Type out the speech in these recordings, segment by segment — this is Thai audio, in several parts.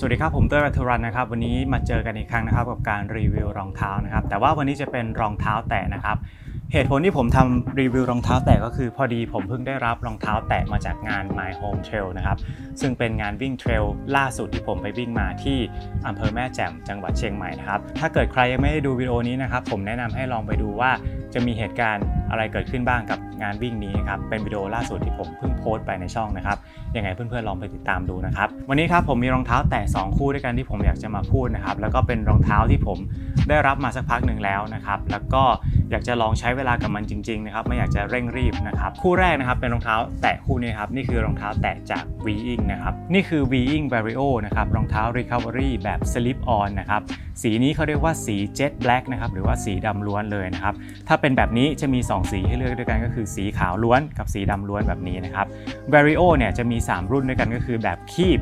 สวัสดีครับผมเต้ยรัตรันนะครับวันนี้มาเจอกันอีกครั้งนะครับกับการรีวิวรองเท้านะครับแต่ว่าวันนี้จะเป็นรองเท้าแตะนะครับ เหตุผลที่ผมทำรีวิวรองเท้าแตะก็คือพอดีผมเพิ่งได้รับรองเท้าแตะมาจากงาน My Home Trail นะครับซึ่งเป็นงานวิ่งเทรลล่าสุดที่ผมไปวิ่งมาที่อำเภอแม่แจ่มจังหวัดเชียงใหม่นะครับถ้าเกิดใครยังไม่ได้ดูวิดีโอนี้นะครับผมแนะนำให้ลองไปดูว่าจะมีเหตุการณ์ อะไรเกิดขึ้นบ้างกับงานวิ่งนี้ครับเป็นวิดีโอล่าสุดที่ผมเพิ่งโพสต์ไปในช่องนะครับยังไงเพื่อนๆลองไปติดตามดูนะครับวันนี้ครับผมมีรองเท้าแตะ2คู่ด้วยกันที่ผมอยากจะมาพูดนะครับแล้วก็เป็นรองเท้าที่ผมได้รับมาสักพักหนึ่งแล้วนะครับแล้วก็ อยากจะลองใช้เวลากับมันจริงๆนะครับไม่อยากจะเร่งรีบนะครับคู่แรกนะครับเป็นรองเท้าแตะคู่นี้ครับนี่คือรองเท้าแตะจาก v i n g นะครับนี่คือ v i n g Vario นะครับรองเท้า Recovery แบบ Slip On นะครับสีนี้เขาเรียกว่าสี Jet Black นะครับหรือว่าสีดำล้วนเลยนะครับถ้าเป็นแบบนี้จะมี 2 สีให้เลือกด้วยกันก็คือสีขาวล้วนกับสีดำล้วนแบบนี้นะครับ Vario เนี่ยจะมี 3 รุ่นด้วยกันก็คือแบบคีบ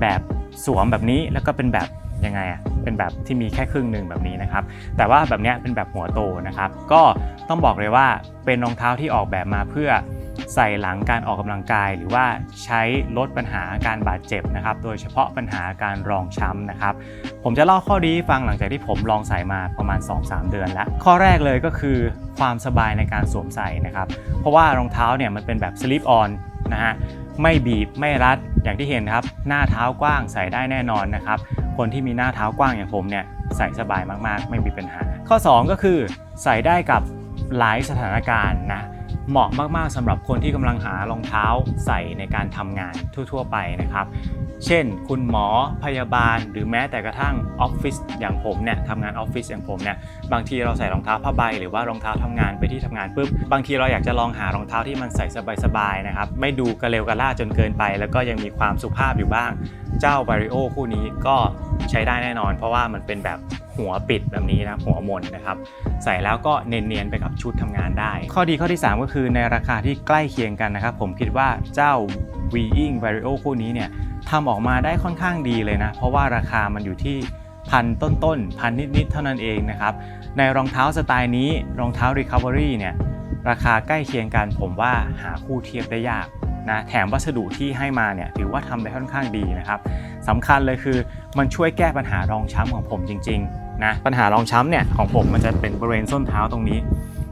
แบบสวมแบบนี้แล้วก็เป็นแบบยังไงอะเป็นแบบที่มีแค่ครึ่งหนึ่งแบบนี้นะครับ แต่ว่าแบบนี้เป็นแบบหัวโตนะครับ ก็ต้องบอกเลยว่าเป็นรองเท้าที่ออกแบบมาเพื่อใส่หลังการออกกำลังกาย หรือว่าใช้ลดปัญหาการบาดเจ็บนะครับ โดยเฉพาะปัญหาการรองช้ำนะครับ ผมจะเล่าข้อดีฟังหลังจากที่ผมลองใส่มาประมาณ 2-3 เดือนแล้ว ข้อแรกเลยก็คือความสบายในการสวมใส่นะครับ เพราะว่ารองเท้าเนี่ยมันเป็นแบบ slip on นะฮะไม่บีบไม่รัดอย่างที่เห็นครับ หน้าเท้ากว้างใส่ได้แน่นอนนะครับ คนที่มีหน้าเท้ากว้างอย่างผมเนี่ยใส่สบายมากๆ ไม่มีปัญหา ข้อ 2 ก็คือใส่ได้กับหลายสถานการณ์นะเหมาะมากๆสำหรับคนที่กำลังหารองเท้าใส่ในการทำงานทั่ว ๆ ไปนะครับ เช่น คุณหมอพยาบาล หรือแม้แต่กระทั่งออฟฟิศอย่างผมเนี่ยทำงานออฟฟิศอย่างผมเนี่ยบางทีเราใส่รองเท้าผ้าใบ หรือว่ารองเท้าทำงานไปที่ทำงานปุ๊บบางทีเราอยากจะลองหารองเท้าที่มันใส่สบายๆนะครับไม่ดูกระเลวกระล่าจนเกินไป แล้วก็ยังมีความสุภาพอยู่บ้าง เจ้า b a r i o คู่นี้ก็ใช้ได้แน่นอน เพราะว่ามันเป็นแบบหัวปิดแบบนี้นะหัวมนนะครับใส่แล้วก็เนียนๆไปกับชุดทำงานได้ ข้อดีข้อที่ 3 ก็คือในราคาที่ใกล้เคียงกันนะครับผมคิดว่าเจ้า v i n g Vario คู่นี้เนี่ยทำออกมาได้ค่อนข้างดีเลยนะ เพราะว่าราคามันอยู่ที่พันต้นๆพันนิดๆเท่านั้นเองนะครับ ในรองเท้าสไตล์นี้รองเท้า Recovery เนี่ยราคาใกล้เคียงกันผมว่าหาคู่เทียบได้ยากนะแถมวัสดุที่ให้มาเนี่ยถือว่าทำได้ค่อนข้างดีนะครับสำคัญเลยคือมันช่วยแก้ปัญหารองช้ำของผมจริงๆนะปัญหารองช้ำเนี่ยของผมมันจะเป็นบริเวณส้นเท้าตรงนี้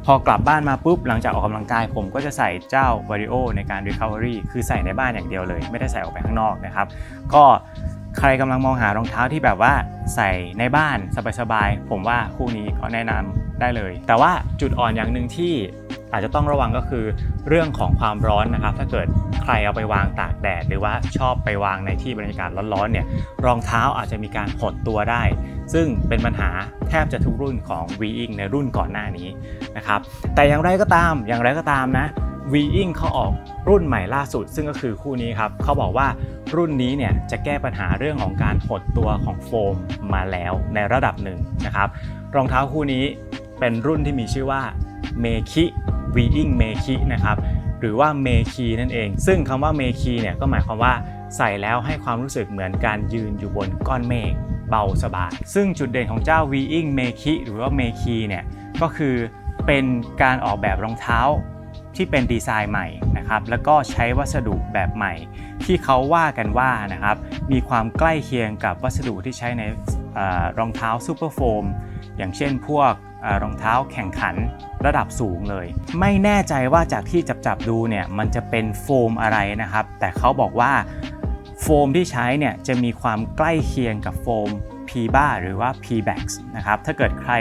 พอกลับบ้านมาปุ๊บหลังจากออกกำลังกาย ผมก็จะใส่เจ้า Vario ในการ Recovery คือใส่ในบ้านอย่างเดียวเลย ไม่ได้ใส่ออกไปข้างนอกนะครับก็ใครกำลังมองหารองเท้าที่แบบว่าใส่ในบ้านสบายๆผมว่าคู่นี้ก็แนะนำได้เลย แต่ว่าจุดอ่อนอย่างหนึ่งที่อาจจะต้องระวังก็คือเรื่องของความร้อนนะครับ ถ้าเกิดใครเอาไปวางตากแดด หรือว่าชอบไปวางในที่บรรยากาศร้อนๆเนี่ยรองเท้าอาจจะมีการหดตัวได้ ซึ่งเป็นปัญหาแทบจะทุกรุ่นของ v i n g ในรุ่นก่อนหน้านี้นะครับแต่อย่างไรก็ตามอย่างไรก็ตามนะ v i n g เขาออกรุ่นใหม่ล่าสุด ซึ่งก็คือคู่นี้ครับเขาบอกว่ารุ่นนี้เนี่ยจะแก้ปัญหาเรื่องของการหดตัวของโฟมมาแล้วในระดับหนึ่งนะครับรองเท้าคู่นี้เป็นรุ่นที่มีชื่อว่าเมคิ v i n g เมคินะครับหรือว่าเมคีนั่นเอง ซึ่งคำว่าเมคีเนี่ยก็หมายความว่าใส่แล้วให้ความรู้สึกเหมือนการยืนอยู่บนก้อนเมฆ เบาสบาย ซึ่งจุดเด่นของเจ้า v i n g เมคิหรือว่าเมคีเนี่ยก็คือเป็นการออกแบบรองเท้าที่เป็นดีไซน์ใหม่นะครับ แล้วก็ใช้วัสดุแบบใหม่ ที่เขาว่ากันว่านะครับ มีความใกล้เคียงกับวัสดุที่ใช้ในอรองเท้าซูเปอร์โฟม อย่างเช่นพวกรองเท้าแข่งขันระดับสูงเลย ไม่แน่ใจว่าจากที่จับจับดูเนี่ย มันจะเป็นโฟมอะไรนะครับ แต่เขาบอกว่า โฟมที่ใช้เนี่ยจะมีความใกล้เคียงกับโฟม p b a หรือว่า p b a x นะครับถ้าเกิดใคร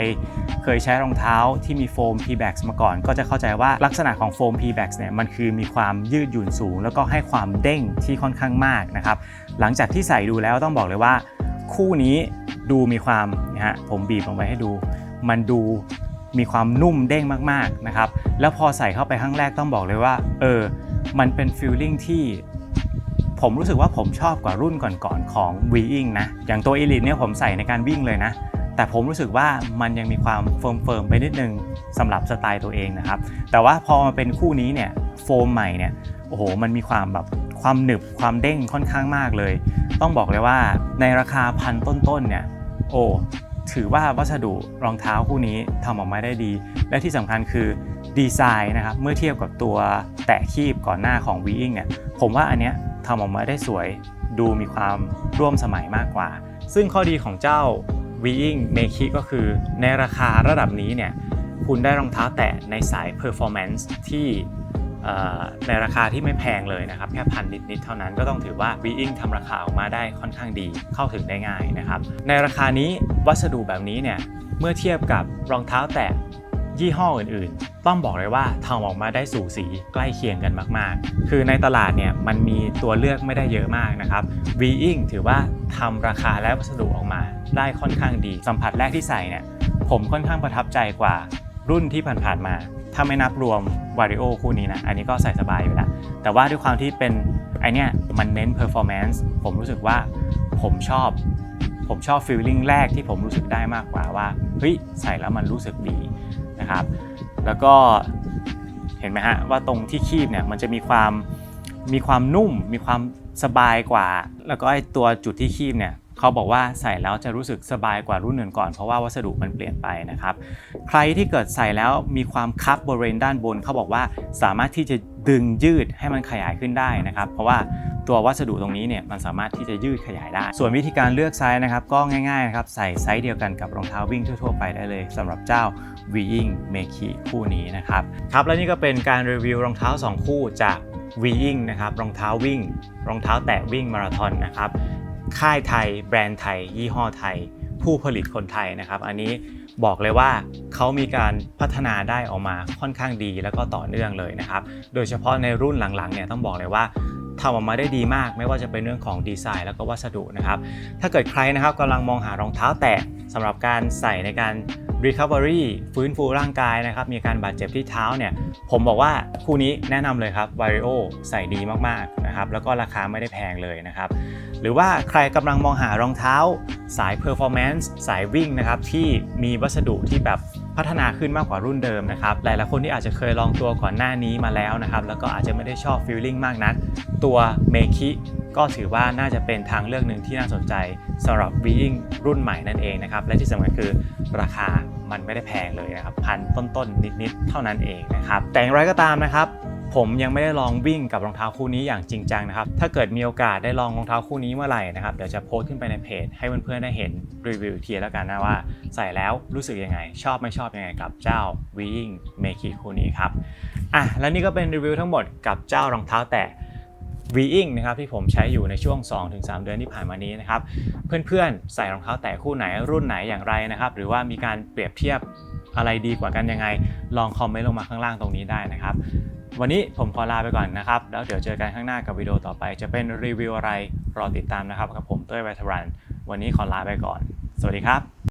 เคยใช้รองเท้าที่มีโฟม p b a x มาก่อน ก็จะเข้าใจว่าลักษณะของโฟม p b a x เนี่ยมันคือมีความยืดหยุ่นสูง แล้วก็ให้ความเด้งที่ค่อนข้างมากนะครับหลังจากที่ใส่ดูแล้วต้องบอกเลยว่า คู่นี้ดูมีความนะฮะผมบีบลงไปให้ดู มันดูมีความนุ่มเด้งมากๆนะครับแล้วพอใส่เข้าไปครั้งแรกต้องบอกเลยว่าเออมันเป็นฟีลลิ่งที่ ผมรู้สึกว่าผมชอบกว่ารุ่นก่อนๆของ v i n g นะ อย่างตัว Elite เนี่ยผมใส่ในการวิ่งเลยนะ แต่ผมรู้สึกว่ามันยังมีความเฟิร์มๆไปนิดนึงสำหรับสไตล์ตัวเองนะครับ แต่ว่าพอมาเป็นคู่นี้เนี่ยโฟมใหม่เนี่ยโอ้โหมันมีความแบบความหนึบความเด้งค่อนข้างมากเลย ต้องบอกเลยว่าในราคาพันต้นๆเนี่ยโอ้ถือว่าวัสดุรองเท้าคู่นี้ทำออกมาได้ดี และที่สำคัญคือดีไซน์นะครับเมื่อเทียบกับตัวแตะคีบก่อนหน้าของ v i n g เนี่ยผมว่าอันเนี้ย ทำออกมาได้สวย ดูมีความร่วมสมัยมากกว่า ซึ่งข้อดีของเจ้า v i n g m a k i ก็คือในราคาระดับนี้เนี่ยคุณได้รองเท้าแตะในสาย performance ที่เอ่ในราคาที่ไม่แพงเลยนะครับ แค่พันนิดๆเท่านั้นก็ต้องถือว่า v i n g ทำราคาออกมาได้ค่อนข้างดีเข้าถึงได้ง่ายนะครับ ในราคานี้วัสดุแบบนี้เนี่ยเมื่อเทียบกับรองเท้าแตะยี่ห้ออื่นๆ ต้องบอกเลยว่าทำออกมาได้สูสีใกล้เคียงกันมาก ๆ คือในตลาดเนี่ยมันมีตัวเลือกไม่ได้เยอะมากนะครับ v i n g ถือว่าทำราคาและวัสดุออกมาได้ค่อนข้างดี สัมผัสแรกที่ใส่เนี่ยผมค่อนข้างประทับใจกว่ารุ่นที่ผ่านๆมา ถ้าไม่นับรวม v a r i o คู่นี้นะ อันนี้ก็ใส่สบายอยู่แล้ว แต่ว่าด้วยความที่เป็นไอเนี้ยมันเน้น performance ผมรู้สึกว่าผมชอบ ผมชอบ feeling แรกที่ผมรู้สึกได้มากกว่าว่า เฮ้ย ใส่แล้วมันรู้สึกดีนะครับ แล้วก็เห็นไหมฮะว่าตรงที่คีบเนี่ยมันจะมีความมีความนุ่ม มีความสบายกว่า แล้วก็ไอตัวจุดที่คีบเนี่ยเขาบอกว่าใส่แล้วจะรู้สึกสบายกว่ารุ่นอื่นก่อนเพราะว่าวัสดุมันเปลี่ยนไปนะครับ ใครที่เกิดใส่แล้วมีความคับบริเวณด้านบนเขาบอกว่าสามารถที่จะดึงยืดให้มันขยายขึ้นได้นะครับ เพราะว่า ตัววัสดุตรงนี้เนี่ยมันสามารถที่จะยืดขยายได้ ส่วนวิธีการเลือกไซส์นะครับก็ง่ายๆนะครับใส่ไซส์เดียวกันกับรองเท้าวิ่งทั่วๆไปได้เลยสำหรับเจ้า v i n g m a k i คู่นี้นะครับครับและนี่ก็เป็นการรีวิวรองเท้า 2 คู่จาก v i n g นะครับรองเท้าวิ่ง รองเท้าแตะวิ่งมาราธอนนะครับค่ายไทย แบรนด์ไทย ยี่ห้อไทย ผู้ผลิตคนไทยนะครับ อันนี้บอกเลยว่าเขามีการพัฒนาได้ออกมาค่อนข้างดีแล้วก็ต่อเนื่องเลยนะครับ โดยเฉพาะในรุ่นหลังๆเนี่ยต้องบอกเลยว่า ทำออกมาได้ดีมาก ไม่ว่าจะเป็นเรื่องของดีไซน์แล้วก็วัสดุนะครับถ้าเกิดใครนะครับกำลังมองหารองเท้าแตะสำหรับการใส่ในการ Recovery ฟื้นฟูร่างกายนะครับ มีการบาดเจ็บที่เท้าเนี่ย ผมบอกว่าคู่นี้แนะนำเลยครับ Vario ใส่ดีมากๆนะครับ แล้วก็ราคาไม่ได้แพงเลยนะครับ หรือว่าใครกำลังมองหารองเท้า สาย Performance สายวิ่งนะครับ ที่มีวัสดุที่แบบ พัฒนาขึ้นมากกว่ารุ่นเดิมนะครับหลายๆคนที่อาจจะเคยลองตัวก่อนหน้านี้มาแล้วนะครับแล้วก็อาจจะไม่ได้ชอบฟีลลิ่งมากนัก ตัวเมคิก็ถือว่าน่าจะเป็นทางเลือกหนึ่งที่น่าสนใจสำหรับ v i n g รุ่นใหม่นั่นเองนะครับและที่สำคัญคือราคามันไม่ได้แพงเลยนะครับพันต้นๆนิดๆเท่านั้นเองนะครับแต่อย่างไรก็ตามนะครับ ผมยังไม่ได้ลองวิ่งกับรองเท้าคู่นี้อย่างจริงจังนะครับ ถ้าเกิดมีโอกาสได้ลองรองเท้าคู่นี้เมื่อไหร่นะครับ เดี๋ยวจะโพสต์ขึ้นไปในเพจ ให้เพื่อนๆได้เห็นรีวิวทีแล้วกันนะว่า ใส่แล้วรู้สึกยังไง ชอบไม่ชอบยังไงกับเจ้า v i n g m a k i คู่นี้ครับ อะ และนี่ก็เป็นรีวิวทั้งหมดกับเจ้ารองเท้าแตะ v i n g นะครับที่ผมใช้อยู่ในช่วง 2-3 เดือนที่ผ่านมานี้นะครับ เพื่อนๆ ใส่รองเท้าแตะคู่ไหนรุ่นไหนอย่างไรนะครับ หรือว่ามีการเปรียบเทียบอะไรดีกว่ากันยังไง ลองคอมเมนต์ลงมาข้างล่างตรงนี้ได้นะครับ วันนี้ผมขอลาไปก่อนนะครับ แล้วเดี๋ยวเจอกันข้างหน้ากับวิดีโอต่อไป จะเป็นรีวิวอะไรรอติดตามนะครับกับผมเต้ยไวทรันวันนี้ขอลาไปก่อน สวัสดีครับ